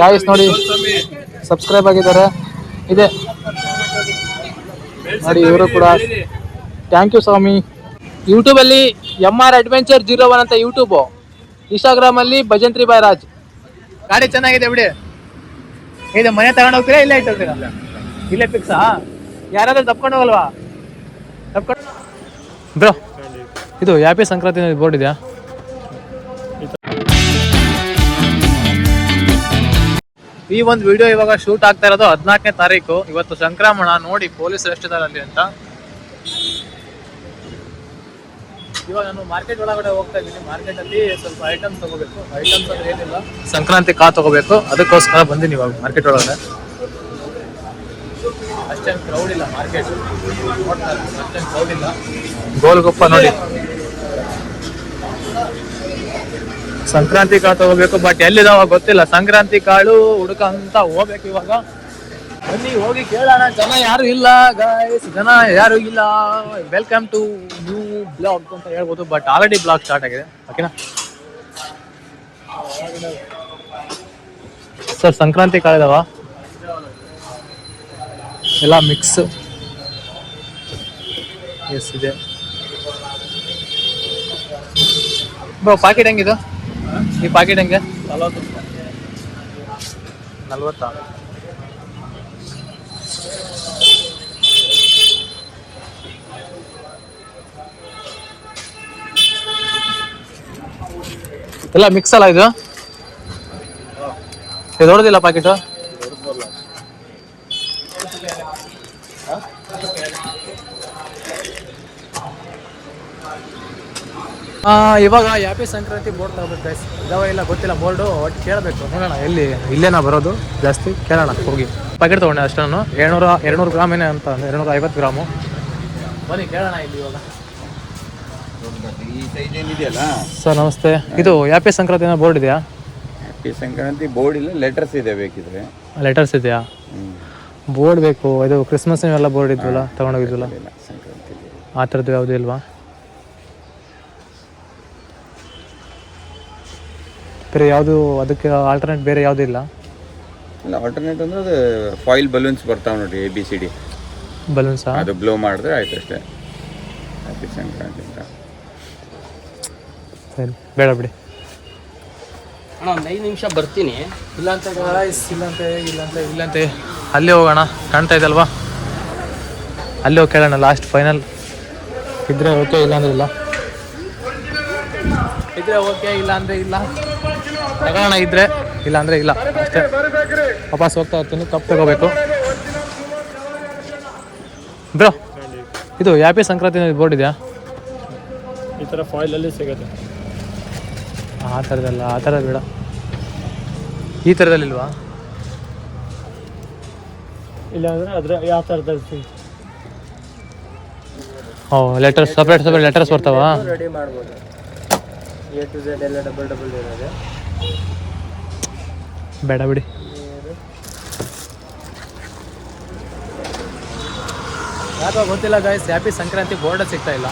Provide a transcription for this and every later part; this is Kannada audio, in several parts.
ಗಾಯಸ್ ನೋಡಿ. ಸಬ್ಸ್ಕ್ರೈಬ್ ಆಗಿದ್ದಾರೆ. ಇದೆ. ನೋಡಿ ಇವರು ಕೂಡ ಥ್ಯಾಂಕ್ ಯು ಸ್ವಾಮಿ. ಯೂಟ್ಯೂಬಲ್ಲಿ M R adventure zero one ಅಂತ ಯೂಟ್ಯೂಬು ಇನ್ಸ್ಟಾಗ್ರಾಮಲ್ಲಿ ಭಜಂತ್ರಿ ಬಾಯ್ ರಾಜ್. ಗಾಡಿ ಚೆನ್ನಾಗಿದೆ ಬಿಡಿ. ಇದೆ ಮನೆ ತಗೊಂಡು ಹೋಗ್ತೀರಾ ಇಲ್ಲೇ ಇಟ್ಟೋಗ್ತೀರಾ ಇಲ್ಲೇ ಫಿಕ್ಸಾ ಯಾರಾದ್ರೂ ತಪ್ಕೊಂಡು ಹೋಗಲ್ವಾ? ತಪ್ಕೊಂಡು ಬ್ರೋ ಇದು ಯಾಪಿ ಸಂಕ್ರಾಂತಿ ಬೋರ್ಡ್ ಇದೆಯಾ? ಈ ಒಂದು ವಿಡಿಯೋ ಇವಾಗ ಶೂಟ್ ಆಗ್ತಾ ಇರೋದು ಹದಿನಾಲ್ಕನೇ ತಾರೀಕು. ಇವತ್ತು ಸಂಕ್ರಮಣ ನೋಡಿ ಪೊಲೀಸರು ಎಷ್ಟಿದ್ದಾರೆ ಅಲ್ಲಿ ಅಂತ. ಇವಾಗ ನಾನು ಮಾರ್ಕೆಟ್ ಒಳಗಡೆ ಹೋಗ್ತಾ ಇದ್ದೀನಿ. ಮಾರ್ಕೆಟ್ ಅಲ್ಲಿ ಸ್ವಲ್ಪ ಐಟಮ್ ತಗೋಬೇಕು. ಐಟಮ್ಸ್ ಅಂದ್ರೆ ಏನಿಲ್ಲ. ಸಂಕ್ರಾಂತಿ ಕಾ ತಗೋಬೇಕು. ಅದಕ್ಕೋಸ್ಕರ ಬಂದಿನಿ ಇವಾಗ ಮಾರ್ಕೆಟ್ ಒಳಗಡೆ. ಅಷ್ಟೇನು ಕ್ರೌಡ್ ಇಲ್ಲ ಮಾರ್ಕೆಟ್ ಅಷ್ಟೇನು ಕ್ರೌಡ್ ಇಲ್ಲ. ಗೋಲ್ಗೊಪ್ಪ ನೋಡಿ. ಸಂಕ್ರಾಂತಿ ಕಾಳು ತಗೋಬೇಕು ಬಟ್ ಎಲ್ಲಿದಾವ ಗೊತ್ತಿಲ್ಲ. ಸಂಕ್ರಾಂತಿ ಕಾಳು ಹುಡುಕ ಅಂತ ಹೋಗ್ಬೇಕು ಇವಾಗ. ಬನ್ನಿ, ಹೋಗಿ ಕೇಳೋಣ. ಜನ ಯಾರು ಇಲ್ಲ ಗಾಯ್ಸ್ ಜನ ಯಾರು ಇಲ್ಲ. ವೆಲ್ಕಮ್ ಟು ನ್ಯೂ ಬ್ಲಾಗ್ ಅಂತ ಹೇಳ್ಬೋದು ಬಟ್ ಆಲ್ರೆಡಿ ಬ್ಲಾಗ್ ಸ್ಟಾರ್ಟ್ ಆಗಿದೆ. ಓಕೆನಾ ಸರ್ ಸಂಕ್ರಾಂತಿ ಕಾಳು ಇದಾವ? ಎಲ್ಲ ಮಿಕ್ಸ್ ಎಸ್ ಇದೆ. ಬ್ರೋ ಪಾಕೆಟ್ ಹೆಂಗಿದು? ಈ ಪಾಕೆಟ್ ಹೆಂಗೆ? ನಲ್ವತ್ತಾ ಎಲ್ಲ ಮಿಕ್ಸ್ ಅಲ್ಲ ಇದು? ಇದು ದೊಡ್ಡದಿಲ್ಲ ಪಾಕೆಟ್ ಇವಾಗ ಯಾಪಿ ಸಂಕ್ರಾಂತಿ ಬೋರ್ಡ್ ತಗೋಬೇಕು ಗೈಸ್ ಇದಾವ ಇಲ್ಲ ಗೊತ್ತಿಲ್ಲ ಬೋರ್ಡು ಒಟ್ಟು ಕೇಳಬೇಕು. ನೋಡೋಣ ಎಲ್ಲಿ ಇಲ್ಲೇನಾ ಬರೋದು? ಜಾಸ್ತಿ ಕೇಳೋಣ ಹೋಗಿ. ಪ್ಯಾಕೆಟ್ ತಗೊಂಡೆ ಅಷ್ಟನ್ನು ಏಳ್ನೂರ ಎರಡ್ನೂರು ಗ್ರಾಮ್ ಏನೇ ಅಂತ ಎರಡ್ನೂರ ಐವತ್ತು ಗ್ರಾಮು. ಬನ್ನಿ ಕೇಳೋಣ ಇಲ್ಲಿ ಇವಾಗ. ಸರ್ ನಮಸ್ತೆ. ಇದು ಯಾಪಿ ಸಂಕ್ರಾಂತಿ ಬೋರ್ಡ್ ಇದೆಯಾ? ಹ್ಯಾಪಿ ಸಂಕ್ರಾಂತಿ ಬೋರ್ಡ್ ಇಲ್ಲ ಲೆಟರ್ಸ್ ಇದೆ ಬೇಕಿದ್ರೆ. ಲೆಟರ್ಸ್ ಇದೆಯಾ? ಬೋರ್ಡ್ ಬೇಕು ಇದು ಕ್ರಿಸ್ಮಸ್ ಎಲ್ಲ ಬೋರ್ಡ್ ಇದ್ವಲ್ಲ ತಗೊಂಡೋಗಿದ್ವಲ್ಲ? ಸಂಕ್ರಾಂತಿ ಆ ಥರದ್ದು ಯಾವುದೂ ಇಲ್ವಾ? ಬೇರೆ ಯಾವುದು ಅದಕ್ಕೆ ಆಲ್ಟರ್ನೇಟ್ ಬೇರೆ ಯಾವುದೂ ಇಲ್ಲ? ಇಲ್ಲ ಆಲ್ಟರ್ನೇಟ್ ಅಂದ್ರೆ ಅದು ಫಾಯಿಲ್ ಬಲೂನ್ಸ್ ಬರ್ತಾವೆ ನೋಡಿ A B C D balloons ಅದು ಬ್ಲೋ ಮಾಡಿದ್ರೆ ಆಯ್ತು ಅಷ್ಟೇ. ಹ್ಯಾಪಿ ಸಂಕ್ರಾಂತಿ ಅಂತ. ಸರಿ ಬೇಡ ಬಿಡಿ. ಅಣ್ಣ ಒಂದು ಐದು ನಿಮಿಷ ಬರ್ತೀನಿ. ಇಲ್ಲಂತೆ ಗಾಯ್ಸ್ ಇಲ್ಲಂತೆ ಇಲ್ಲಂತೆ ಇಲ್ಲಂತೆ. ಅಲ್ಲಿ ಹೋಗೋಣ. ಕಾಣ್ತಾ ಇದಲ್ವಾ ಅಲ್ಲಿ ಹೋಗಿ ಕೇಳೋಣ ಲಾಸ್ಟ್ ಫೈನಲ್ ಇದ್ರೆ ಓಕೆ ಇಲ್ಲ ಅಂದ್ರೆ ಇಲ್ಲ. ಇದ್ರೆ ಓಕೆ ಇಲ್ಲ ಅಂದ್ರೆ ಇಲ್ಲ. ತಗೋಣ ಇದ್ರೆ ಇಲ್ಲ ಅಂದ್ರೆ ಇಲ್ಲ ಅಷ್ಟೇ. ವಾಪಸ್ ಹೋಗ್ತಾ ಇರ್ತೀನಿ ಕಪ್ ತಗೋಬೇಕು. ಬ್ರೋ ಇದು ಯಾಪಿ ಸಂಕ್ರಾಂತಿ ಬೋರ್ಡ್ ಇದೆಯಾ? ಈ ಥರ ಫಾಯಿಲಲ್ಲಿ ಸಿಗುತ್ತೆ. ಆ ತರದಲ್ಲ ಆ ಥರ ಬೇಡ. ಈ ಥರದಲ್ಲಿಲ್ವಾ ಅಂದರೆ ಅದರ ಯಾವ ಥರದಲ್ಲಿ ಸಿಗುತ್ತೆ? Oh letters separate separate letters ಬರ್ತಾವ? ರೆಡಿ ಮಾಡ್ಬೋದು. ಎ ಟು ಝೆಡ್ ಎಲ್ಲ ಡಬಲ್ ಡಬಲ್ ಇರೋದೆ. ಬೇಡ ಬಿಡಿ. ಯಾಕೋ ಗೊತ್ತಿಲ್ಲ ಗಾಯ್ಸ್ ಹ್ಯಾಪಿ ಸಂಕ್ರಾಂತಿ ಬೋರ್ಡ್ ಸಿಗ್ತಾ ಇಲ್ಲ.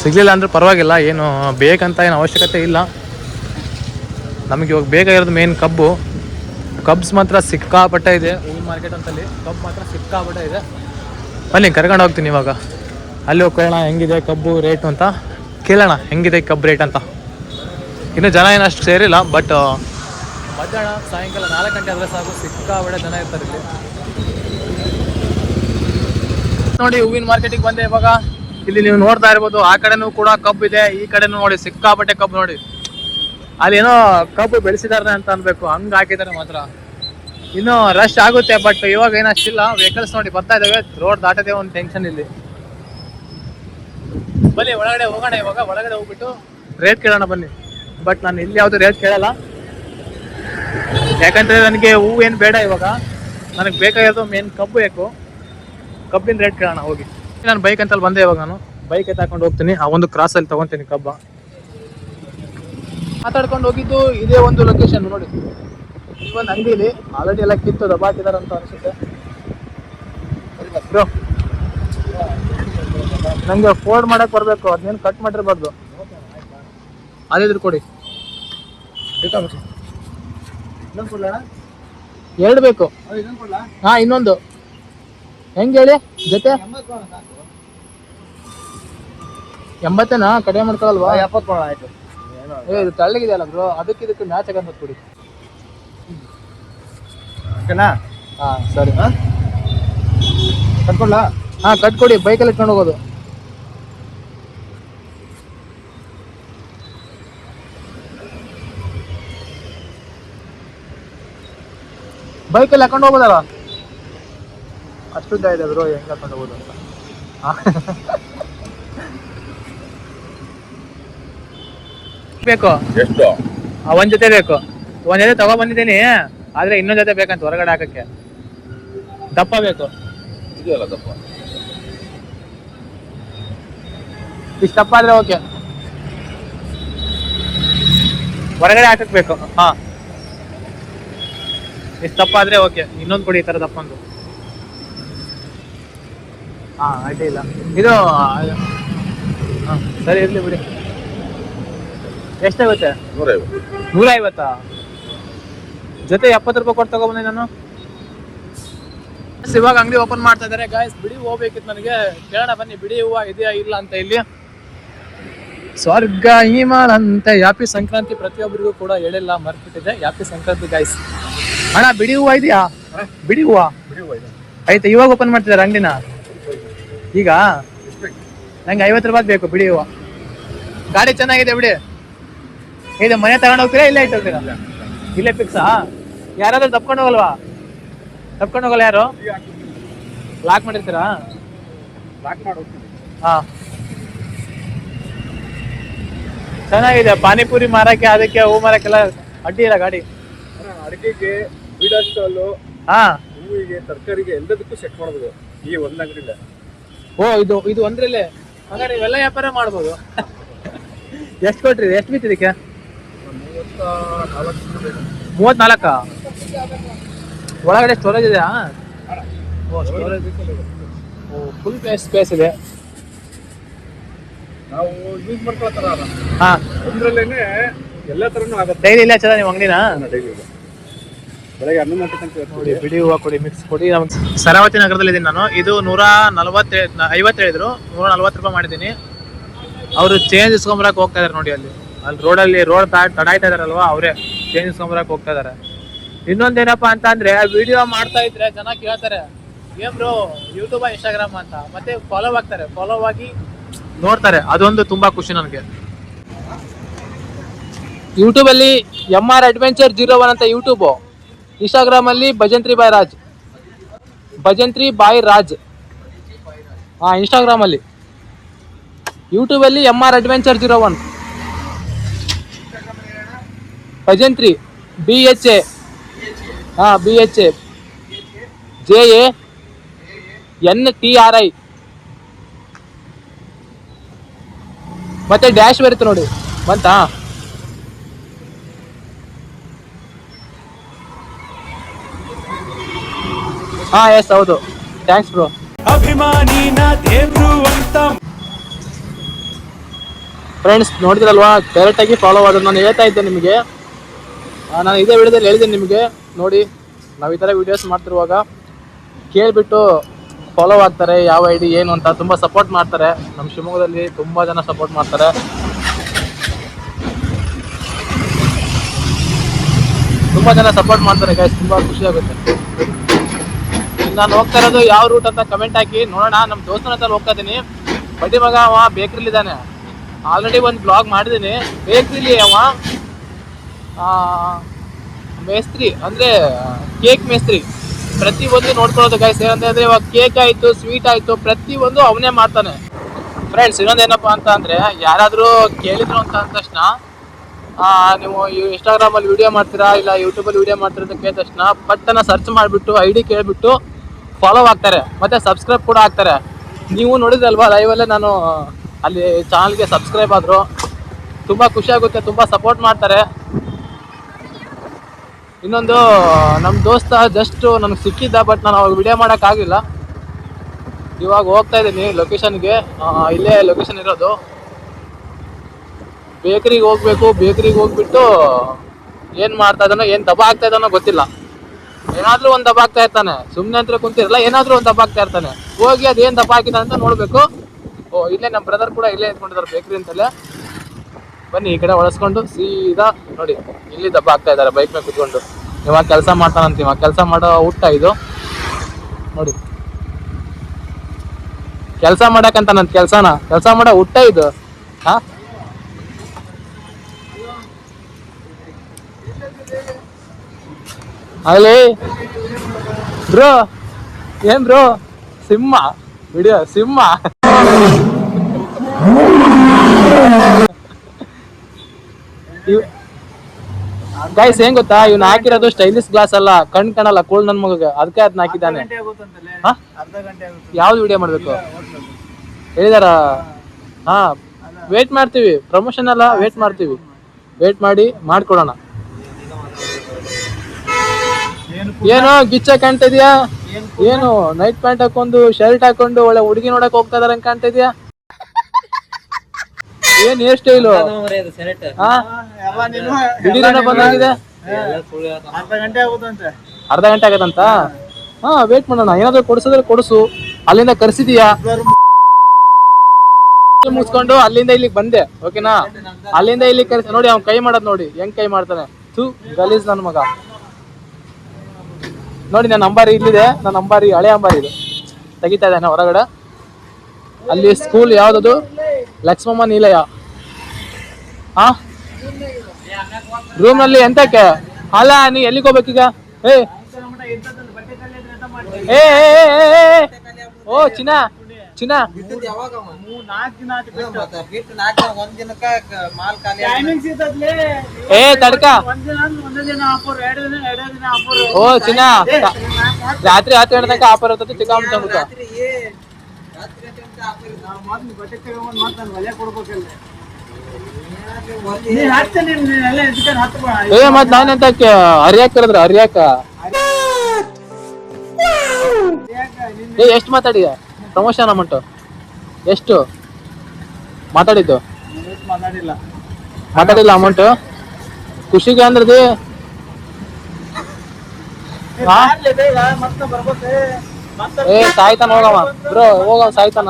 ಸಿಗ್ಲಿಲ್ಲ ಅಂದ್ರೆ ಪರವಾಗಿಲ್ಲ ಏನು ಬೇಕಂತ ಏನು ಅವಶ್ಯಕತೆ ಇಲ್ಲ. ನಮಗೆ ಇವಾಗ ಬೇಕಾಗಿರೋದು ಮೇನ್ ಕಬ್ಬು. ಕಬ್ಸ್ ಮಾತ್ರ ಸಿಕ್ಕಾಪಟ್ಟೆ ಇದೆ. ಹೂವಿನ ಮಾರ್ಕೆಟ್ ಅಂತಲ್ಲಿ ಕಬ್ಬು ಮಾತ್ರ ಸಿಕ್ಕಾಪಟ್ಟೆ ಇದೆ. ಬನ್ನಿ ಕರ್ಕೊಂಡು ಹೋಗ್ತೀನಿ ಇವಾಗ. ಅಲ್ಲಿ ಹೋಗ್ಕೊಳ್ಳೋಣ ಕೇಳೋಣ ಹೆಂಗಿದೆ ಕಬ್ಬು ರೇಟು ಅಂತ. ಕೇಳೋಣ ಹೆಂಗಿದೆ ಕಬ್ಬು ರೇಟ್ ಅಂತ. ಇನ್ನು ಜನ ಏನು ಅಷ್ಟು ಸೇರಿಲ್ಲ ಬಟ್ ಮಧ್ಯಾಹ್ನ ಸಾಯಂಕಾಲ ನಾಲ್ಕು ಗಂಟೆ ಆದರೆ ಸಾಕು ಸಿಕ್ಕಾಪಟ್ಟೆ ಜನ ಇರ್ತಾರೆ ಇಲ್ಲಿ. ನೋಡಿ, ಹೂವಿನ ಮಾರ್ಕೆಟಿಗೆ ಬಂದೆ ಇವಾಗ. ಇಲ್ಲಿ ನೀವು ನೋಡ್ತಾ ಇರ್ಬೋದು, ಆ ಕಡೆನೂ ಕೂಡ ಕಬ್ಬು ಇದೆ, ಈ ಕಡೆನೂ ನೋಡಿ, ಸಿಕ್ಕಾಪಟ್ಟೆ ಕಬ್ಬು ನೋಡಿ. ಅಲ್ಲಿ ಏನೋ ಕಬ್ಬು ಬೆಳೆಸಿದಾರೆ ಅಂತ ಅನ್ಬೇಕು, ಹಂಗೆ ಹಾಕಿದ್ದಾರೆ ಮಾತ್ರ. ಇನ್ನು ರಶ್ ಆಗುತ್ತೆ ಬಟ್ ಇವಾಗ ಏನು ಅಷ್ಟಿಲ್ಲ. ವೆಹಿಕಲ್ಸ್ ನೋಡಿ ಬರ್ತಾ ಇದಾವೆ ರೋಡ್ ದಾಟದೆ ಒಂದು ಟೆನ್ಷನ್ ಇಲ್ಲಿ. ಬನ್ನಿ, ಒಳಗಡೆ ಹೋಗೋಣ ಇವಾಗ, ಒಳಗಡೆ ಹೋಗ್ಬಿಟ್ಟು ರೇಟ್ ಕೇಳೋಣ ಬನ್ನಿ. ಬಟ್ ನಾನು ಇಲ್ಲಿ ಯಾವುದು ರೇಟ್ ಕೇಳಲ್ಲ. ಯಾಕಂದ್ರೆ ನನಗೆ ಹೂವು ಏನು ಬೇಡ ಇವಾಗ. ನನಗೆ ಬೇಕಾಗಿರೋದು ಮೇನ್ ಕಬ್ಬು ಬೇಕು. ಕಬ್ಬಿನ ರೇಟ್ ಕೇಳೋಣ, ಹೋಗಿ. ನಾನು ಬೈಕ್ ಅಂತಲ್ಲಿ ಬಂದೆ ಇವಾಗ ನಾನು. ಬೈಕ್ ಎತ್ತಾಕೊಂಡು ಹೋಗ್ತೀನಿ. ಆ ಒಂದು ಕ್ರಾಸಲ್ಲಿ ತಗೊಂತೀನಿ ಕಬ್ಬ. ಮಾತಾಡ್ಕೊಂಡು ಹೋಗಿದ್ದು ಇದೇ ಒಂದು ಲೊಕೇಶನ್ ನೋಡಿ. ಈ ಒಂದು ಅಂಗಡಿಲಿ ಆಲ್ರೆಡಿ ಎಲ್ಲ ಕಿತ್ತು ದಬಾಕಿದಾರೆ ಅಂತ ಅನಿಸುತ್ತೆ. ಬ್ರೋ ನಂಗೆ ಫೋಲ್ಡ್ ಮಾಡಕ್ ಬರಬೇಕು. ಅದನ್ನೇನು ಕಟ್ ಮಾಡಿರ್ಬಾರ್ದು. ಅದಿದ್ರು ಕೊಡಿ. ಎರಡು ಬೇಕು. ಹಾ ಇನ್ನೊಂದು ಹೆಂಗ್ ಹೇಳಿ? ಜೊತೆ? ಎಂಬತ್ತೇನಾ? ಕಡಿಮೆ ಮಾಡ್ಕೊಳಲ್ವಾ? ಎಪ್ಪತ್ತು ಆಯ್ತು. ಏ ಇದು ತಳ್ಳಗಿದೆಯಲ್ಲ ಬ್ರೋ. ಅದಕ್ಕೆ ಇದಕ್ಕೆ ಮ್ಯಾಚ್ ಆಗಂತ ಕೊಡಿ. ಓಕೆನಾ? ಹಾ ಸರಿ. ಕಟ್ಕೊಳ್ಳ ಹಾ ಕಟ್ಕೊಡಿ. ಬೈಕಲ್ಲಿ ಇಟ್ಕೊಂಡು ಹೋಗೋದು. ಬೈಕಲ್ಲಿ ಹಾಕೊಂಡು ಹೋಗೋದಲ್ಲ ಅಷ್ಟುದ್ದ ಇದೆ ಬ್ರೋ ಹೆಂಗ್ ಹಾಕೊಂಡು ಹೋಗೋದು ಅಂತ. ಬೇಕು. ಎಷ್ಟು? ಒಂದ್ ಜೊತೆ ಬೇಕು. ಒಂದ್ ಜೊತೆ ತಗೊಂಡ್ ಬಂದಿದ್ದೀನಿ ಆದ್ರೆ ಇನ್ನೊಂದ್ ಜೊತೆ ಬೇಕಂತ ಹೊರಗಡೆ ಹಾಕಕ್ಕೆ. ದಪ್ಪ ಬೇಕು. ಇದೆಯಲ್ಲ ದಪ್ಪ? ಇಷ್ಟು ದಪ್ಪ ಆದ್ರೆ ಓಕೆ. ಹೊರಗಡೆ ಹಾಕಕ್ ಬೇಕು. ಹಾ. ಇಷ್ಟು ದಪ್ಪ ಆದ್ರೆ ಓಕೆ ಇನ್ನೊಂದು ಕೊಡಿ ಈ ತರ ತಪ್ಪೊಂದು ಹಾಂ ಹಾ ಅಡ್ಡಿ ಇಲ್ಲ. ಇದು ಹಾ, ಸರಿ ಇರಲಿ ಬಿಡಿ. ಎಷ್ಟಾಗುತ್ತೆ? ನೂರ ಐವತ್ತಾ ಜೊತೆ ಎಪ್ಪತ್ತು ರೂಪಾಯಿ ಕೊಟ್ಟು ತಗೊಬಂದೆ ನಾನು. ಇವಾಗ ಅಂಗಡಿ ಓಪನ್ ಮಾಡ್ತಾ ಇದಾರೆ ಗಾಯ್ಸ್ ಬಿಡಿ ಹೋಗ್ಬೇಕಿತ್ತು ನನಗೆ. ಕೇಳೋಣ ಬನ್ನಿ. ಬಿಡಿ ಹೂವ ಇದೆಯಾ ಇಲ್ಲ ಅಂತ ಇಲ್ಲಿ. ಸ್ವರ್ಗ ಹಿಮಾಲ ಅಂತ ಯಾಪಿ ಸಂಕ್ರಾಂತಿ ಪ್ರತಿಯೊಬ್ಬರಿಗೂ ಕೂಡ ಹೇಳಿಲ್ಲ ಮರ್ತಿಟ್ಟಿದೆ ಯಾಪಿ ಸಂಕ್ರಾಂತಿ ಗಾಯ್ಸ್ ಅಣ್ಣ ಬಿಡಿ ಹೂವ ಇದೆಯಾ ಬಿಡಿ ಹೂವ ಆಯ್ತಾ ಇವಾಗ ಓಪನ್ ಮಾಡ್ತಿದ್ದಾರೆ ಅಂಗಡಿನ? ಈಗ? ನಂಗೆ ಐವತ್ತು ರೂಪಾಯಿ ಬೇಕು ಬಿಡಿ ಹೂವ ಗಾಡಿ ಚೆನ್ನಾಗಿದೆ ಬಿಡಿ. ಇದು ಮನೆ ತಗೊಂಡು ಹೋಗ್ತೀರಾ ಇಲ್ಲೇ ಇಟ್ಟು ಹೋಗ್ತೀರಾ? ಇಲ್ಲೇ ಫಿಕ್ಸಾ ಯಾರಾದ್ರೂ ತಪ್ಕೊಂಡು ಹೋಗಲ್ವಾ? ತಪ್ಕೊಂಡು ಹೋಗಲ್ಲ ಯಾರು? ಲಾಕ್ ಮಾಡಿರ್ತೀರಾ? ಲಾಕ್ ಮಾಡಿ ಹಾ. ಚೆನ್ನಾಗಿದೆ ಪಾನಿಪುರಿ ಮಾರಕ್ಕೆ ಅದಕ್ಕೆ ಹೂ ಮಾರಕ್ಕೆಲ್ಲ ಅಡ್ಡಿ ಇಲ್ಲ ಗಾಡಿ. ಅಡಿಕೆಗೆ ಬೀಡಾ ಸ್ಟಾಲು ಹಾ. ಹೂವಿಗೆ ತರಕಾರಿಗೆ ಎಲ್ಲದಕ್ಕೂ ಸೆಟ್ ಮಾಡ್ಬೋದು. ಈ ಒಂದ್ ಅಂಗಡಿಲ್ಲ ಓ ಇದು ಇದು ಒಂದ್ರಲ್ಲೇ? ಹಂಗಾರೆ ಇವೆಲ್ಲ ವ್ಯಾಪಾರ ಮಾಡ್ಬೋದು. ಎಷ್ಟು ಕೊಟ್ರಿ ಎಷ್ಟು ಬಿತ್ತು ಇದಕ್ಕೆ? ಮೂವತ್ನಾಲ್ಕ? ಒಳಗಡೆ ಸ್ಟೋರೇಜ್ ಇದೆಯಾ? Oh storage oh full place space ಇದೆ. ನಾವು ಯೂಸ್ ಮಾಡ್ಕೊಳ್ತಾರ ಹಾ. ಒಂದ್ರಲ್ಲೇನೆ ಎಲ್ಲ ತರನು ಆಗುತ್ತೆ. ಡೈಲಿ ಇಲ್ಲ ಚೆನ್ನಾಗಿ ನಿಮ್ಮ ಅಂಗಡಿನಾ? ಡೈಲಿ ಬೆಳಗ್ಗೆ ಹನ್ನೊಂದು ಗಂಟೆ ತನಕ ಬಿಡಿ ಹೂವು ಕೊಡಿ ಮಿಕ್ಸ್ ಕೊಡಿ. ಸರಾವತಿ ನಗರದಲ್ಲಿ ಇದ್ದೀನಿ ನಾನು. ಇದು ನೂರ ನಲವತ್ತೇ ಐವತ್ತು ಹೇಳಿದ್ರು. ನೂರ ನಲವತ್ತು ರೂಪಾಯಿ ಮಾಡಿದ್ದೀನಿ. ಅವರು ಚೇಂಜ್ ಇಸ್ಕೊಂಬರಕ್ಕೆ ಹೋಗ್ತಾ ಇದಾರೆ ನೋಡಿ ಅಲ್ಲಿ. ಅಲ್ಲಿ ರೋಡಲ್ಲಿ ರೋಡ್ ತಡಾಯ್ತಾ ಇದಾರಲ್ವಾ ಅವರೇ. ಚೇಂಜ್ ಇಸ್ಕೊಂಬರಕ್ಕೆ ಹೋಗ್ತಾ ಇದಾರೆ. ಇನ್ನೊಂದೇನಪ್ಪ ಅಂತ ಅಂದ್ರೆ ವಿಡಿಯೋ ಮಾಡ್ತಾ ಇದ್ರೆ ಜನ ಕೇಳ್ತಾರೆ ಏನ್ ಬ್ರೋ ಯೂಟ್ಯೂಬ್ ಇನ್ಸ್ಟಾಗ್ರಾಮ್ ಅಂತ. ಮತ್ತೆ ಫಾಲೋ ಆಗ್ತಾರೆ. ಫಾಲೋ ಆಗಿ ನೋಡ್ತಾರೆ. ಅದೊಂದು ತುಂಬಾ ಖುಷಿ ನನಗೆ. ಯೂಟ್ಯೂಬಲ್ಲಿ M R adventure zero one ಅಂತ ಯೂಟ್ಯೂಬ್ ಇನ್ಸ್ಟಾಗ್ರಾಮ್ ಅಲ್ಲಿ ಭಜಂತ್ರಿ ಬಾಯ್ ರಾಜ್. ಭಜಂತ್ರಿ ಬಾಯ್ ರಾಜ್. ಹಾ ಇನ್ಸ್ಟಾಗ್ರಾಮ್ ಅಲ್ಲಿ ಯೂಟ್ಯೂಬ್ ಅಲ್ಲಿ M R adventure zero one Bhajantri B H A ಹಾ B H A J N T R I ಮತ್ತೆ ಡ್ಯಾಶ್ ಬರುತ್ತೆ ನೋಡಿ. ಬಂತಾ? ಹಾ ಎಸ್ ಹೌದು. ಥ್ಯಾಂಕ್ಸ್ ಬ್ರೋ ಅಭಿಮಾನಿ ದೇವ್ರು ಅಂತ. ಫ್ರೆಂಡ್ಸ್ ನೋಡಿದ್ರಲ್ವಾ? ಡೈರೆಕ್ಟ್ ಆಗಿ ಫಾಲೋ ಆದ್ರೆ. ನಾನು ಹೇಳ್ತಾ ಇದ್ದೆ ನಿಮಗೆ. ನಾನು ಇದೇ ವಿಡಿಯೋದಲ್ಲಿ ಹೇಳಿದೆ ನಿಮಗೆ. ನೋಡಿ ನಾವು ಈ ಥರ ವಿಡಿಯೋಸ್ ಮಾಡ್ತಿರುವಾಗ ಕೇಳಿಬಿಟ್ಟು ಫಾಲೋ ಆಗ್ತಾರೆ. ಯಾವ ಐ ಡಿ ಏನು ಅಂತ ತುಂಬ ಸಪೋರ್ಟ್ ಮಾಡ್ತಾರೆ. ನಮ್ಮ ಶಿವಮೊಗ್ಗದಲ್ಲಿ ತುಂಬ ಜನ ಸಪೋರ್ಟ್ ಮಾಡ್ತಾರೆ. ತುಂಬ ಜನ ಸಪೋರ್ಟ್ ಮಾಡ್ತಾರೆ ಗಾಯ್ಸ್ ತುಂಬ ಖುಷಿ ಆಗುತ್ತೆ. ನಾನು ಹೋಗ್ತಾ ಇರೋದು ಯಾವ ರೂಟ್ ಅಂತ ಕಮೆಂಟ್ ಹಾಕಿ. ನೋಡೋಣ ನಮ್ಮ ದೋಸ್ತನ ಹತ್ರ ಹೋಗ್ತಾ ಇದ್ದೀನಿ. ಬಡ್ಡಿ ಮಗ ಅವ ಬೇಕ್ರಿಲಿ ಇದ್ದಾನೆ. ಆಲ್ರೆಡಿ ಒಂದು ಬ್ಲಾಗ್ ಮಾಡಿದ್ದೀನಿ. ಬೇಕ್ರಿಲಿ ಅವ ಮೇಸ್ತ್ರಿ, ಅಂದರೆ ಕೇಕ್ ಮೇಸ್ತ್ರಿ. ಪ್ರತಿ ಒಂದು ನೋಡ್ಕೊಳ್ಳೋದು ಗೈಸ್ ಏನಂತಂದ್ರೆ ಇವಾಗ ಕೇಕ್ ಆಯಿತು ಸ್ವೀಟ್ ಆಯಿತು, ಪ್ರತಿ ಒಂದು ಅವನೇ ಮಾಡ್ತಾನೆ. ಫ್ರೆಂಡ್ಸ್ ಇನ್ನೊಂದೇನಪ್ಪ ಅಂತ ಅಂದರೆ, ಯಾರಾದರೂ ಕೇಳಿದ್ರು ಅಂತ ಅಂದ ತಕ್ಷಣ ನೀವು ಇನ್ಸ್ಟಾಗ್ರಾಮಲ್ಲಿ ವಿಡಿಯೋ ಮಾಡ್ತೀರಾ, ಇಲ್ಲ ಯೂಟ್ಯೂಬಲ್ಲಿ ವಿಡಿಯೋ ಮಾಡ್ತೀರಾ ಅಂತ ಕೇಳಿದ ತಕ್ಷಣ ಪಟ್ಟನ ಸರ್ಚ್ ಮಾಡಿಬಿಟ್ಟು ಐ ಡಿ ಕೇಳಿಬಿಟ್ಟು ಫಾಲೋ ಆಗ್ತಾರೆ, ಮತ್ತೆ ಸಬ್ಸ್ಕ್ರೈಬ್ ಕೂಡ ಆಗ್ತಾರೆ. ನೀವು ನೋಡಿದ್ರಲ್ವಾ ಲೈವಲ್ಲೇ ನಾನು ಅಲ್ಲಿ ಚಾನಲ್ಗೆ ಸಬ್ಸ್ಕ್ರೈಬ್ ಆದರು. ತುಂಬ ಖುಷಿ ಆಗುತ್ತೆ, ತುಂಬ ಸಪೋರ್ಟ್ ಮಾಡ್ತಾರೆ. ಇನ್ನೊಂದು ನಮ್ಮ ದೋಸ್ತ ಜಸ್ಟು ನನಗೆ ಸಿಕ್ಕಿದ್ದ ಬಟ್ ನಾನು ಅವಾಗ ವಿಡಿಯೋ ಮಾಡೋಕ್ಕಾಗಿಲ್ಲ ಇವಾಗ ಹೋಗ್ತಾ ಇದ್ದೀನಿ ಲೊಕೇಶನ್ಗೆ ಇಲ್ಲೇ ಲೊಕೇಶನ್ ಇರೋದು. ಬೇಕ್ರಿಗೆ ಹೋಗ್ಬೇಕು ಬೇಕ್ರಿಗೆ ಹೋಗ್ಬಿಟ್ಟು ಏನು ಮಾಡ್ತಾ ಇದ್ದಾನೋ, ಏನು ದಬ್ಬ ಆಗ್ತಾ ಇದ್ದಾನೋ ಗೊತ್ತಿಲ್ಲ. ಏನಾದ್ರೂ ಒಂದ್ ದಬ್ಬ ಆಗ್ತಾ ಇರ್ತಾನೆ. ಸುಮ್ನೆ ಅಂತ ಕುಂತಿರಲ್ಲ, ಏನಾದ್ರೂ ಒಂದ್ ದಬ್ಬ ಆಗ್ತಾ ಇರ್ತಾನೆ. ಹೋಗಿ ಅದ್ ಏನ್ ಆಗಿದೆ ಅಂತ ನೋಡ್ಬೇಕು. ಓ, ಇಲ್ಲೇ ನಮ್ಮ ಬ್ರದರ್ ಕೂಡ ಇಲ್ಲೇ ಇಟ್ಕೊಂಡಿದ್ದಾರೆ ಬೇಕ್ರಿ ಅಂತಲೇ ಬನ್ನಿ, ಈ ಕಡೆ ಒಳಸ್ಕೊಂಡು ಸೀದಾ ನೋಡಿ, ಇಲ್ಲಿ ದಬ್ಬ ಆಗ್ತಾ ಇದ್ದಾರೆ ಬೈಕ್ ಮೇಲೆ ಕುತ್ಕೊಂಡು. ಇವಾಗ ಕೆಲಸ ಮಾಡ್ತಾನಂತ, ಇವಾಗ ಕೆಲಸ ಮಾಡೋ ಊಟ ಇದು. ನೋಡಿ. ಕೆಲಸ ಮಾಡಕ್ಕಂತ ನನ್ ಕೆಲಸನ. ಕೆಲಸ ಮಾಡೋ ಊಟ ಇದು. ಹಾ? ಅಲ್ಲಿ ಬ್ರೋ ಏನ್ bro? Simha video Simha. Guys ಏನ್ ಗೊತ್ತಾ? ಇವ್ನ ಹಾಕಿರೋದು ಸ್ಟೈಲಿಶ್ ಗ್ಲಾಸ್ ಅಲ್ಲ ಕಣ್ ಕಣಲ್ಲ ಕೂಳ್ ನನ್ ಮಗ ಅದಕ್ಕೆ ಅದನ್ನ ಹಾಕಿದ್ದಾನೆ? ಯಾವ್ದು ವಿಡಿಯೋ ಮಾಡ್ಬೇಕು? ಹೇಳಿದಾರ? ಹಾ. ವೇಟ್ ಮಾಡ್ತೀವಿ. ಪ್ರಮೋಷನ್ ಅಲ್ಲ ವೇಟ್ ಮಾಡ್ತೀವಿ. ವೇಟ್ ಮಾಡಿ ಮಾಡ್ಕೊಡೋಣ. ಏನೋ ಗಿಚ್ಚ ಕಾಣ್ತಾ ಇದೀಯಾ ಏನು ನೈಟ್ ಪ್ಯಾಂಟ್ ಹಾಕೊಂಡು ಶರ್ಟ್ ಹಾಕೊಂಡು ಒಳ್ಳೆ ಹುಡುಗಿ ನೋಡಕ್ ಹೋಗ್ತಾ ಇದಾರೆ ಕಾಣ್ತಿದ್ಯಾ? ಇದೀಯಾ ಏನ್ ಹೇರ್ ಸ್ಟೈಲು ದಿಢೀರನೆ ಬಂದಾಗಿದೆ? ಅರ್ಧ ಗಂಟೆ ಆಗದಂತ ಅರ್ಧ ಗಂಟೆ ಆಗತ್ತಂತ? ಹಾ ವೇಟ್ ಮಾಡೋಣ. ಏನಾದ್ರು ಕೊಡ್ಸಿದ್ರೆ ಕೊಡ್ಸು. ಅಲ್ಲಿಂದ ಕರ್ಸಿದೀಯಾ? ಮುಗಿಸ್ಕೊಂಡು ಅಲ್ಲಿಂದ ಇಲ್ಲಿಗೆ ಬಂದೆ ಓಕೆನಾ ಅಲ್ಲಿಂದ ಇಲ್ಲಿ ಕರ್ಸಿ ನೋಡಿ ಅವ್ನ್ ಕೈ ಮಾಡೋದ್ ನೋಡಿ. ಹೆಂಗ್ ಕೈ ಮಾಡ್ತಾನೆ? ತು ಗಲೀಜ್ ನನ್ ಮಗ. ನೋಡಿ, ನನ್ನ ಅಂಬಾರಿ ಇಲ್ಲಿದೆ. ನನ್ನ ಅಂಬಾರಿ, ಹಳೆ ಅಂಬಾರಿ ಇದು. ತೆಗಿತಾ ಇದ್ದಾನೆ ಹೊರಗಡೆ. ಅಲ್ಲಿ ಸ್ಕೂಲ್ ಯಾವ್ದದು? ಲಕ್ಷ್ಮಮ್ಮ ನೀಲಯ. ಹಾ ರೂಮ್ನಲ್ಲಿ ಎಂತಕ್ಕೆ? ಅಲ್ಲ, ನೀ ಎಲ್ಲಿಗೆ ಹೋಗ್ಬೇಕೀಗ ಏ. ಏ ಚಿನ್ನ? ಟೈಮಿಂಗ್ಸ್ ಏ ತಡ್ಕ. ಒಂದಿನ ಒಂದೇ ದಿನ ಆಫರ್ ಎರಡು ದಿನ ಎರಡು ದಿನ ಆಫರ್ ಓ ಚಿನ್ನ. ರಾತ್ರಿ ಹತ್ತು ಗಂಟೆ ತನಕ ಆಫರ್ ಇರ್ತದೆ ಚಿಕ್ಕ ತಂದ್ಬಿಟ್ಟು. ಬಟ್ಟೆ ತಗೊಂಡ್ ಮತ್ತೆ ನಾನು ಒಲೆ ಕೊಡ್ಬೇಕಲ್ಲ ಏ ಮತ್ ನಾನೆಂತ ಹರಿಯಾಕ ಕರೆದ್ರ ಹರಿಯಾಕ. ಏ ಎಷ್ಟು ಮಾತಾಡಿಯ ಪ್ರಮೋಷನ್ ಅಮೌಂಟ್. ಎಷ್ಟು? ಮಾತಾಡಿದ್ದು? ಮಾತಾಡಿಲ್ಲ ಮಾತಾಡಿಲ್ಲ ಅಮೌಂಟ್. ಖುಷಿಗೆ ಅಂದ್ರದಿ? ಏ ಸಾಯ್ತಾನ ಹೋಗವ. ಬ್ರೋ ಹೋಗವ ಸಾಯ್ತಾನ.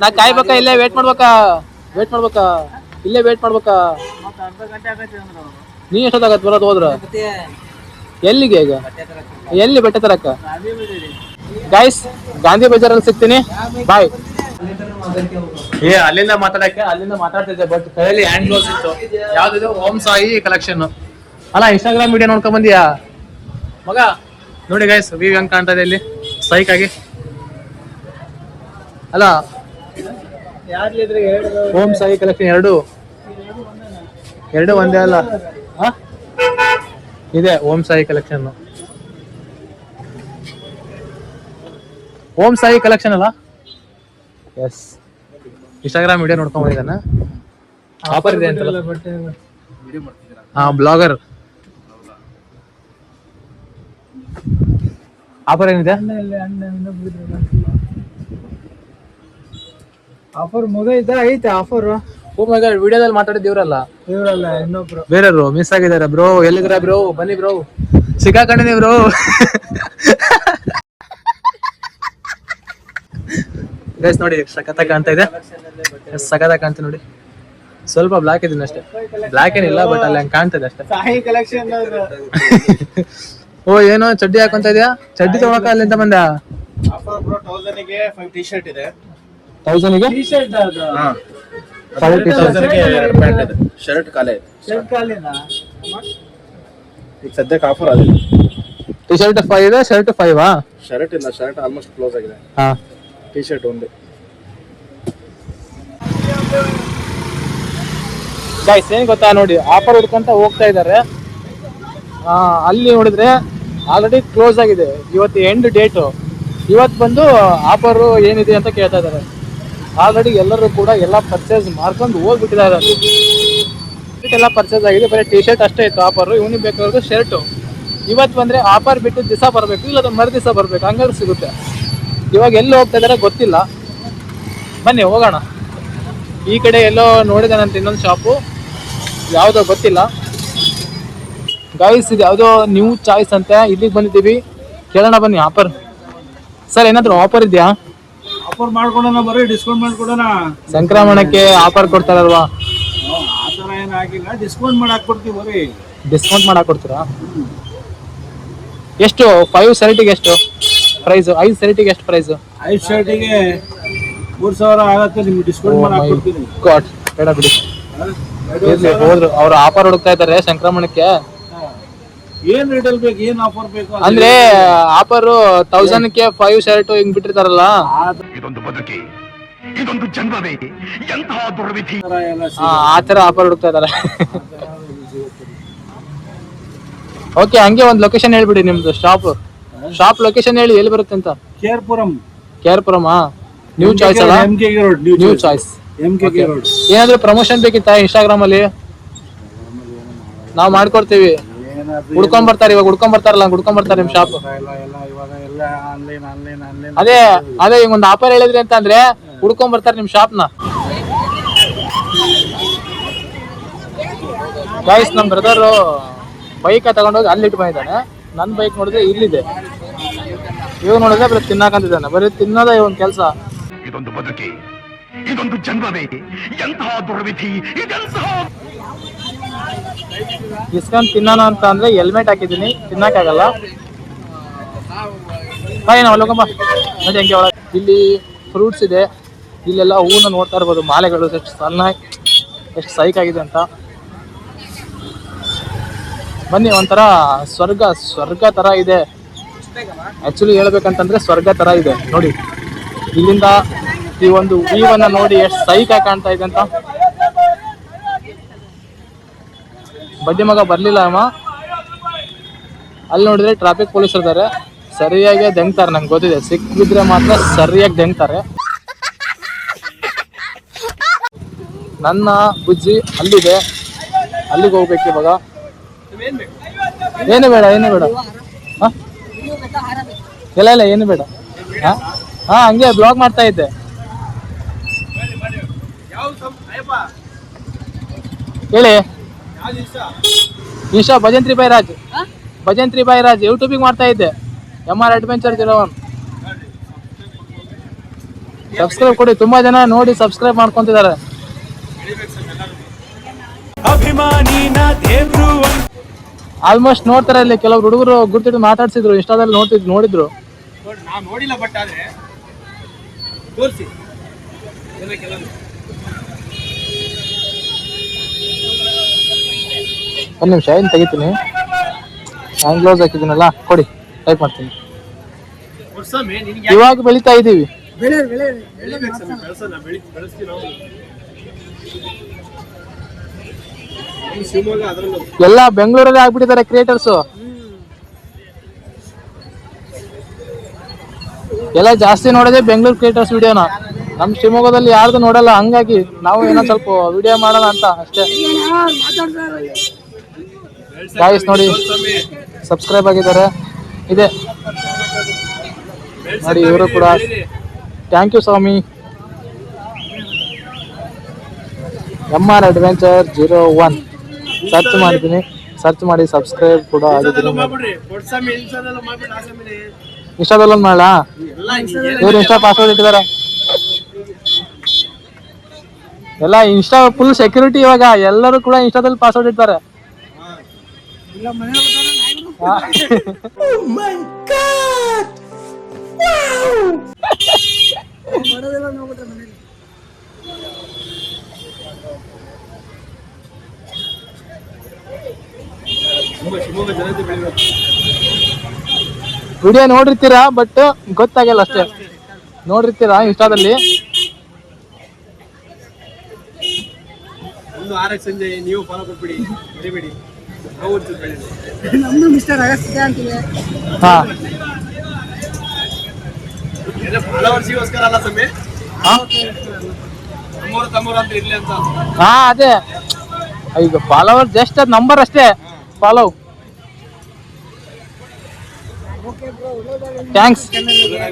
ನಾ ಕಾಯ್ಬೇಕಾ ಇಲ್ಲೇ ವೇಟ್ ಮಾಡ್ಬೇಕಾ. ವೇಟ್ ಮಾಡ್ಬೇಕಾ. ಇಲ್ಲೇ ವೇಟ್ ಮಾಡ್ಬೇಕಾ. ನೀ ಎಷ್ಟೊತ್ತಾಗತ್ ಬರೋದು ಹೋದ್ರ? ಎಲ್ಲಿಗೆ ಈಗ? ಎಲ್ಲಿ ಬಟ್ಟೆ ತರಕ ಅದೇ ಬಿಡಿರಿ ಗೈಸ್ ಗಾಂಧಿ ಬಜಾರ್ ಅಲ್ಲಿ ಸಿಗ್ತೀನಿ. ಬಾಯ್ ಏ, ಅಲ್ಲಿಂದ ಮಾತಾಡಕ್ಕೆ, ಅಲ್ಲಿಂದ ಮಾತಾಡ್ತಿದ್ದೆ ಬಟ್ ಕೈಯಲ್ಲಿ ಹ್ಯಾಂಡ್ ಗ್ಲೋಸ್ ಇತ್ತು. ಯಾವ್ದಿದೆ? ಓಂ ಸಾಯಿ ಕಲೆಕ್ಷನ್ ಅಲ್ಲ ಇನ್ಸ್ಟಾಗ್ರಾಮ್ ವಿಡಿಯೋ ನೋಡ್ಕೊಂಡ್ ಬಂದಿಯಾ? ಮಗ, ನೋಡಿ ಗೈಸ್ ವಿ ಹೆಂಗ್ ಕಾಣ್ತಾ ಇದೆ ಇಲ್ಲಿ? ಸೈಕ್ ಆಗಿ. ಅಲ್ಲ, ಓಂ ಸಾಯಿ ಕಲೆಕ್ಷನ್ ಎರಡು. ಎರಡು ಒಂದೇ ಅಲ್ಲ? ಇದೆ ಓಂ ಸಾಯಿ ಕಲೆಕ್ಷನ್ ಓಂ ಸಾಯಿ ಕಲೆಕ್ಷನ್ ಅಲ್ಲ? ಎಸ್ ಇನ್ಸ್ಟಾಗ್ರಾಮ್ ವಿಡಿಯೋ ನೋಡ್ಕೊಂಡ್ ಬಂದಿದ್ದಾನೆ ಆಫರ್ ಇದೆ ಅಂತಲ್ಲ. ಹಾ ಬ್ಲಾಗರ್ ಆಫರ್ ಏನಿದೆ? ಆಫರ್ ಮುಗಿದ ಐತೆ ಆಫರ್ ಓ ಮೈ ಗಾಡ್ ವಿಡಿಯೋದಲ್ಲಿ ಮಾತಾಡಿದ ಇವರಲ್ಲ? ಇವರಲ್ಲ ಇನ್ನೊಬ್ರು. ಬೇರೆಯವರು ಮಿಸ್ ಆಗಿದ್ದಾರೆ ಬ್ರೋ ಎಲ್ಲಿದ್ರ ಬ್ರೋ ಬನ್ನಿ ಬ್ರೋ ಸಿಕ್ಕಾಕೊಂಡಿನಿ ಬ್ರೋ ಗೈಸ್ ನೋಡಿ ಸಖತ್ತಾಗಿ ಕಾಣ್ತಾ ಇದೆ. ಸಖತ್ತಾಗಿ ಕಾಣ್ತಾ ನೋಡಿ. ಸ್ವಲ್ಪ ಬ್ಲಾಕ್ ಇದೀನಿ ಅಷ್ಟೇ. ಬ್ಲಾಕ್ ಏನಿಲ್ಲ ಬಟ್ ಅಲ್ಲಿ ಹಂಗೆ ಕಾಣ್ತದೆ ಅಷ್ಟೇ. ಓ ಏನೋ ಚಡ್ಡಿ ಹಾಕೊಂತ ಇದೆಯಾ? ಚಡ್ಡಿ ತಗೊಳಕ ಅಲ್ಲಿಂದ ಬಂದ? ಟಿ ಶರ್ಟ್ ಇದೆ. ತೌಸಂಡ್ಗೆ ಶರ್ಟ್ ಈಗ ಸದ್ಯಕ್ಕೆ ಆಫರ್ ಆಗಿದೆ ಟಿ ಶರ್ಟ್ ಫೈವ್ ಇದೆ ಶರ್ಟ್ ಫೈವ್ ಶರ್ಟ್ ಇಲ್ಲ ಶರ್ಟ್ ಆಲ್ಮೋಸ್ಟ್ ಕ್ಲೋಸ್ ಆಗಿದೆ. ಹಾ. ಟಿ ಶರ್ಟ್ ಒಂದು ಗೈಸ್ ಏನ್ ಗೊತ್ತಾ ನೋಡಿ ಆಫರ್ ಹುಡ್ಕೊಂತ ಹೋಗ್ತಾ ಇದ್ದಾರೆ ಅಲ್ಲಿ ನೋಡಿದ್ರೆ ಆಲ್ರೆಡಿ ಕ್ಲೋಸ್ ಆಗಿದೆ. ಇವತ್ತು ಎಂಡ್ ಡೇಟು ಇವತ್ತು ಬಂದು ಆಫರ್ ಏನಿದೆ ಅಂತ ಕೇಳ್ತಾ ಇದ್ದಾರೆ ಆಲ್ರೆಡಿ ಎಲ್ಲರೂ ಕೂಡ ಎಲ್ಲ ಪರ್ಚೇಸ್ ಮಾಡ್ಕೊಂಡು ಹೋಗ್ಬಿಟ್ಟಿದ್ದಾರೆ ಎಲ್ಲ ಪರ್ಚೇಸ್ ಆಗಿದೆ, ಬರೀ ಟಿ ಶರ್ಟ್ ಅಷ್ಟೇ ಇತ್ತು ಆಫರ್ ಇವನಿಗೆ ಬೇಕಾದ್ರು ಶರ್ಟು ಇವತ್ತು ಬಂದ್ರೆ ಆಫರ್ ಬಿಟ್ಟು ದಿವಸ ಬರಬೇಕು ಇಲ್ಲ ಮರು ದಿವಸ ಬರಬೇಕು, ಹಂಗಾದ್ರೆ ಸಿಗುತ್ತೆ. ಇವಾಗ ಎಲ್ಲಿ ಹೋಗ್ತಾ ಇದಾರೆ ಗೊತ್ತಿಲ್ಲ. ಬನ್ನಿ ಹೋಗೋಣ. ಈ ಕಡೆ ಎಲ್ಲೋ ನೋಡಿದಾನಂತ ಇನ್ನೊಂದು ಶಾಪು. ಯಾವುದೋ ಗೊತ್ತಿಲ್ಲ. ಗಾಯ್ಸ್ ಇದು ಯಾವುದೋ ನ್ಯೂ ಚಾಯ್ಸ್ ಅಂತೆ. ಇಲ್ಲಿಗೆ ಬಂದಿದ್ದೀವಿ. ಕೇಳೋಣ ಬನ್ನಿ ಆಫರ್ ಸರ್ ಏನಾದರೂ ಆಫರ್ ಇದೆಯಾ? ಆಫರ್ ಮಾಡ್ಕೊಡೋಣ ಬರ್ರಿ ಡಿಸ್ಕೌಂಟ್ ಮಾಡ್ಕೊಡೋಣ. ಸಂಕ್ರಮಣಕ್ಕೆ ಆಫರ್ ಕೊಡ್ತಾರಲ್ವಾ? ಆ ಥರ ಏನು ಆಗಿಲ್ಲ. ಡಿಸ್ಕೌಂಟ್ ಮಾಡಿ ಕೊಡ್ತೀವಿ ಬರೀ. ಡಿಸ್ಕೌಂಟ್ ಮಾಡಕ್ ಕೊಡ್ತೀರಾ ಎಷ್ಟು? ಫೈವ್ ಸೆರೆಟಿಗೆ ಎಷ್ಟು? ಪ್ರೈಸ್? ಐದು ಸೆರೆಟಿಗೆ ಎಷ್ಟು ಪ್ರೈಸ್? ಐದು ಶರ್ಟಿಗೆ ಮೂರು ಸಾವಿರ ಆಗತ್ತೆ ನಿಮ್ಗೆ ಡಿಸ್ಕೌಂಟ್ ಮಾಡಿ ಹಾಕ್ಕೊಡ್ತೀನಿ. ಗಾಡ್ ಬೇಡ ಬಿಡಿ. ಇರ್ಲಿ ಹೋದ್ರು. ಅವ್ರು ಆಫರ್ ಹುಡುಕ್ತಾ ಇದ್ದಾರೆ ಸಂಕ್ರಮಣಕ್ಕೆ ಏನ್ ರೇಟಲ್ಲಿ ಬೇಕು ಏನ್ ಆಫರ್ ಬೇಕು ಅಂದ್ರೆ ಆಫರ್ ತೌಸಂಡ್ಗೆ ಫೈವ್ ಶರ್ಟ್ ಹಿಂಗ್ ಬಿಟ್ಟಿರ್ತಾರಲ್ಲ? ಥರ ಎಲ್ಲ ಆ, ಆ ತರ ಆಫರ್ ಹುಡುಕ್ತಾ ಇದಾರೆ ಓಕೆ ಹಂಗೆ ಒಂದ್ ಲೊಕೇಶನ್ ಹೇಳ್ಬಿಡಿ ನಿಮ್ದು ಶಾಪ್ ಶಾಪ್ ಲೊಕೇಶನ್ ಹೇಳಿ ಎಲ್ಲಿ ಬರುತ್ತೆ ಅಂತ? ಕೇರ್ಪುರಂ ಕೇರ್ಪುರಂ ನ್ಯೂ ಚಾಯ್ಸ್ ಅಲ್ಲ? M K road new choice M K road ಏನಾದ್ರೂ ಪ್ರಮೋಷನ್ ಬೇಕಿತ್ತಾ ಇನ್ಸ್ಟಾಗ್ರಾಮ್ ಅಲ್ಲಿ? ನಾವು ಮಾಡ್ಕೊಡ್ತೀವಿ. ಹುಡ್ಕೊಂಡ್ ಬರ್ತಾರೆ ಇವಾಗ ಹುಡ್ಕೊಂಡ್ ಬರ್ತಾರಲ್ಲ ಹುಡ್ಕೊಂಡ್ ಬರ್ತಾರೆ ನಿಮ್ ಶಾಪ್ ಅದೇ ಅದೇ ಈಗ ಒಂದು ಆಫರ್ ಹೇಳಿದ್ರಿ ಅಂತ ಅಂದ್ರೆ ಹುಡ್ಕೊಂಡ್ ಬರ್ತಾರೆ ನಿಮ್ ಶಾಪ್ನ ಗೈಸ್ ನಮ್ ಬ್ರದರ್ ಬೈಕ್ ತಗೊಂಡೋಗಿ ಅಲ್ಲಿ ಇಟ್ಟು ಬಂದಿದ್ದಾನೆ. ನನ್ನ ಬೈಕ್ ನೋಡಿದ್ರೆ ಇಲ್ಲಿದೆ. ಇವಾಗ ನೋಡಿದ್ರೆ ಬರೀ ತಿನ್ನಕಂತಿದ್ದಾನೆ. ಬರೀ ತಿನ್ನೋದ ಇವನ್ ಕೆಲಸ. ಇದೊಂದು ಬದುಕಿ. ಇದೊಂದು ಜನ್ಮವೇ. ಎಂತಹ ದುರ್ವಿಧಿ ಇದೆಂತಹ ಇಸ್ಕೊಂಡ್ ತಿನ್ನೋಣ ಅಂತ ಅಂದ್ರೆ ಹೆಲ್ಮೆಟ್ ಹಾಕಿದ್ದೀನಿ. ತಿನ್ನಕ್ಕಾಗಲ್ಲ ಬಾಯ್ ನಾವು ಹೋಗಮ್ಮ ನೋಡಿ ಹಂಗೆ ಒಳಗೆ. ಇಲ್ಲಿ ಫ್ರೂಟ್ಸ್ ಇದೆ. ಇಲ್ಲೆಲ್ಲ ಹೂವನ್ನ ನೋಡ್ತಾ ಇರ್ಬೋದು. ಮಾಲೆಗಳು ಎಷ್ಟು ಸಣ್ಣ ಎಷ್ಟು ಸೈಕ್ ಆಗಿದೆ ಅಂತ. ಬನ್ನಿ, ಒಂಥರ ಸ್ವರ್ಗ ಸ್ವರ್ಗ ತರ ಇದೆ. ಆಕ್ಚುಲಿ ಹೇಳ್ಬೇಕಂತಂದ್ರೆ ಸ್ವರ್ಗ ತರ ಇದೆ. ನೋಡಿ, ಇಲ್ಲಿಂದ ಈ ಒಂದು ವೀವನ್ನ ನೋಡಿ ಎಷ್ಟು ಸೈಕ ಕಾಣ್ತಾ ಇದೆ ಅಂತ. ಬಡ್ಡಿ ಮಗ ಬರ್ಲಿಲ್ಲ ಅಮ್ಮ. ಅಲ್ಲಿ ನೋಡಿದ್ರೆ ಟ್ರಾಫಿಕ್ ಪೊಲೀಸ್ ಇದ್ದಾರೆ ಸರಿಯಾಗಿ ದೆಂಗ್ತಾರೆ, ನಂಗೆ ಗೊತ್ತಿದೆ. ಸಿಕ್ಕಿದ್ರೆ ಮಾತ್ರ ಸರಿಯಾಗಿ ದೆಂಗ್ತಾರೆ. ನನ್ನ ಬುಜ್ಜಿ ಅಲ್ಲಿದೆ. ಅಲ್ಲಿಗೆ ಹೋಗ್ಬೇಕು ಇವಾಗ. ಏನು ಬೇಡ ಏನು ಬೇಡ. ಹಾ? ಇಲ್ಲ ಇಲ್ಲ ಏನು ಬೇಡ. ಹಾ? ಹಾ ಹಂಗೆ ಬ್ಲಾಗ್ ಮಾಡ್ತಾ ಇದ್ದೆ. ಹೇಳಿ. ಈಶಾ ಭಜಂತ್ರಿ ಬಾಯ್ ರಾಜ್. ಭಜಂತ್ರಿ ಬಾಯ್ ರಾಜ್ ಯೂಟ್ಯೂಬಿಗೆ ಮಾಡ್ತಾ ಇದ್ದೆ. M R adventure zero subscribe ಕೊಡಿ ತುಂಬಾ ಜನ ನೋಡಿ ಸಬ್ಸ್ಕ್ರೈಬ್ ಮಾಡ್ಕೊಂತಿದ್ದಾರೆ. ಅಭಿಮಾನಿನ ದೇವ್ರು ಅಂತ ಆಲ್ಮೋಸ್ಟ್ ನೋಡ್ತಾರೆ ಇಲ್ಲಿ ಕೆಲವು ಹುಡುಗರು ಗುರ್ತಿಟ್ಟು ಮಾತಾಡ್ಸಿದ್ರು ಇಷ್ಟಾದಲ್ಲಿ ನೋಡ್ತಿದ್ ನೋಡಿದ್ರು. ಒಂದ್ ನೋಡಿಲ್ಲ ಬಟ್ ಆದ್ರೆ ತೋರಿಸಿ. ಒಂದು ನಿಮಿಷ ಏನು ತೆಗಿತೀನಿ? ಹ್ಯಾಂಡ್ ಗ್ಲೌಸ್ ಹಾಕಿದ್ದೀನಲ್ಲ ಕೊಡಿ ಟೈಪ್ ಮಾಡ್ತೀನಿ. ಇವಾಗ ಬೆಳಿತಾ ಇದ್ದೀವಿ ಎಲ್ಲ ಬೆಂಗಳೂರಲ್ಲಿ ಆಗ್ಬಿಟ್ಟಿದ್ದಾರೆ ಕ್ರಿಯೇಟರ್ಸು ಎಲ್ಲ ಜಾಸ್ತಿ ನೋಡೋದೇ ಬೆಂಗಳೂರು ಕ್ರಿಯೇಟರ್ಸ್ ವಿಡಿಯೋನ ನಮ್ಮ ಶಿವಮೊಗ್ಗದಲ್ಲಿ ಯಾರ್ದು ನೋಡಲ್ಲ, ಹಂಗಾಗಿ ನಾವು ಏನೋ ಸ್ವಲ್ಪ ವಿಡಿಯೋ ಮಾಡೋಣ ಅಂತ ಅಷ್ಟೇ. ಗಾಯಸ್ ನೋಡಿ ಸಬ್ಸ್ಕ್ರೈಬ್ ಆಗಿದ್ದಾರೆ. ಇದೆ. ನೋಡಿ, ಇವರು ಕೂಡ. Thank you Swami. M R adventure zero one search ಮಾಡಿದ್ದೀನಿ. ಸರ್ಚ್ ಮಾಡಿ ಸಬ್ಸ್ಕ್ರೈಬ್ ಕೂಡ ಆಗಿದ್ದೀನಿ ಇನ್ಸ್ಟಾದಲ್ಲೊಂದು ಮಾಡಲಾ? ಎಲ್ಲ ಇವ್ರು ಇನ್ಸ್ಟಾ ಪಾಸ್ವರ್ಡ್ ಇಟ್ಟಿದ್ದಾರೆ. ಎಲ್ಲ ಇನ್ಸ್ಟಾ ಫುಲ್ ಸೆಕ್ಯೂರಿಟಿ ಇವಾಗ. ಎಲ್ಲರೂ ಕೂಡ ಇನ್ಸ್ಟಾದಲ್ಲಿ ಪಾಸ್ವರ್ಡ್ ಇಡ್ತಾರೆ ಹಾ. ಶಿವಮೊಗ್ಗ ಜನತೆ ಬೆಳಿಬೇಕು ವಿಡಿಯೋ ನೋಡಿರ್ತೀರಾ ಬಟ್ ಗೊತ್ತಾಗಲ್ಲ ಅಷ್ಟೇ. ನೋಡಿರ್ತೀರಾ ಇಷ್ಟಾದಲ್ಲಿ ಒಂದು ಆರಕ್ಕೆ ಸಂಜೆ ನೀವು ಫಾಲೋ ಕೊಟ್ಬಿಡಿ ಮರಿಬೇಡಿ ನಾವು ಒಂಚೂರು ಬೆಳೀಲಿ ಹಾ. ಎಲ್ಲ ಫಾಲೋವರ್ಸಿಗೋಸ್ಕರ ಅಲ್ಲ ಸಮಯ ಹಾ? ನಮ್ಮೂರು ತಮ್ಮೂರು ಅಂತ ಇರ್ಲಿ ಅಂತ. ಹಾ ಅದೇ. ಈಗ ಫಾಲೋವರ್ ಜಸ್ಟ್ ಅದ್ ನಂಬರ್ ಅಷ್ಟೇ. Follow thanks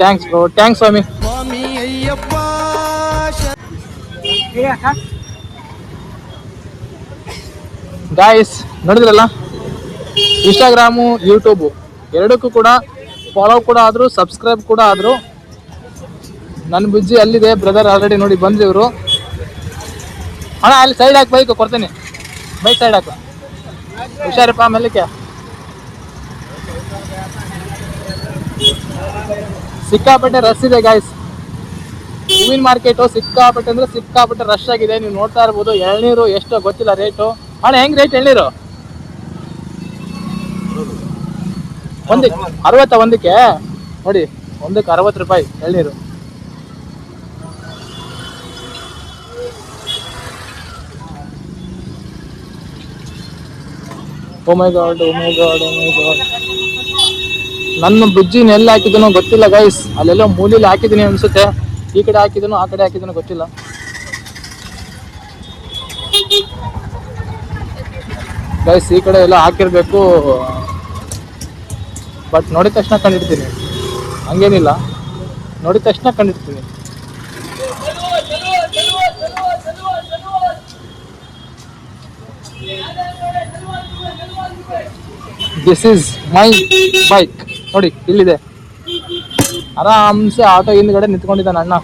thanks bro thanks ಸ್ವಾಮಿ ಗಾಯ್ಸ್ ನೋಡಿದ್ರಲ್ಲ? ಇನ್ಸ್ಟಾಗ್ರಾಮು ಯೂಟ್ಯೂಬು ಎರಡಕ್ಕೂ ಕೂಡ ಫಾಲೋ ಕೂಡ ಆದರು ಸಬ್ಸ್ಕ್ರೈಬ್ ಕೂಡ ಆದರು ನನ್ನ ಬುಜ್ಜಿ ಅಲ್ಲಿದೆ ಬ್ರದರ್ ಆಲ್ರೆಡಿ ನೋಡಿ ಬಂದಿವರು ಅಣ್ಣ, ಅಲ್ಲಿ ಸೈಡ್ ಹಾಕಿ ಬೈಕ್ ಕೊಡ್ತೀನಿ. ಬೈಕ್ ಸೈಡ್ ಹಾಕು. ಹುಷಾರಪ್ಪ ಮೇಲಕ್ಕೆ ಸಿಕ್ಕಾಪಟ್ಟೆ ರಶ್ ಇದೆ ಗಾಯ್ಸ್ ಹೂವಿನ ಮಾರ್ಕೆಟು ಸಿಕ್ಕಾಪಟ್ಟೆ ಅಂದ್ರೆ ಸಿಕ್ಕಾಪಟ್ಟೆ ರಶ್ ಆಗಿದೆ. ನೀವು ನೋಡ್ತಾ ಇರ್ಬೋದು, ಎಳ್ನೀರು ಎಷ್ಟು ಗೊತ್ತಿಲ್ಲ ರೇಟು ಅಣ್ಣ, ಹೆಂಗ್ ರೇಟ್ ಎಳ್ನೀರು? ಒಂದಕ್ಕೆ ಅರವತ್ತ ಒಂದಕ್ಕೆ? ನೋಡಿ, ಒಂದಕ್ಕೆ ಅರವತ್ತು ರೂಪಾಯಿ ಎಳ್ನೀರು. ಓ my god oh my god oh my god ನನ್ನ ಬುಜ್ಜಿನ ಎಲ್ಲಿ ಹಾಕಿದನೋ ಗೊತ್ತಿಲ್ಲ ಗೈಸ್ ಅಲ್ಲೆಲ್ಲೋ ಮೂಲಿಲಿ ಹಾಕಿದೀನಿ ಅನ್ಸುತ್ತೆ. ಈ ಕಡೆ ಹಾಕಿದನು, ಆ ಕಡೆ ಹಾಕಿದನು ಗೊತ್ತಿಲ್ಲ. ಗೈಸ್ ಈ ಕಡೆ ಎಲ್ಲ ಹಾಕಿರ್ಬೇಕು. ಬಟ್ ನೋಡಿದ ತಕ್ಷಣ ಕಂಡಿಡ್ತೀನಿ. ಹಂಗೇನಿಲ್ಲ. ನೋಡಿದ ತಕ್ಷಣ ಕಂಡಿಡ್ತೀನಿ. ದಿಸ್ ಈಸ್ ಮೈ ಬೈಕ್ ನೋಡಿ ಇಲ್ಲಿದೆ. ಆರಾಮ್ಸೆ ಆಟೋ ಹಿಂದ್ಗಡೆ ನಿಂತ್ಕೊಂಡಿದ್ದಾನೆ ಅಣ್ಣ.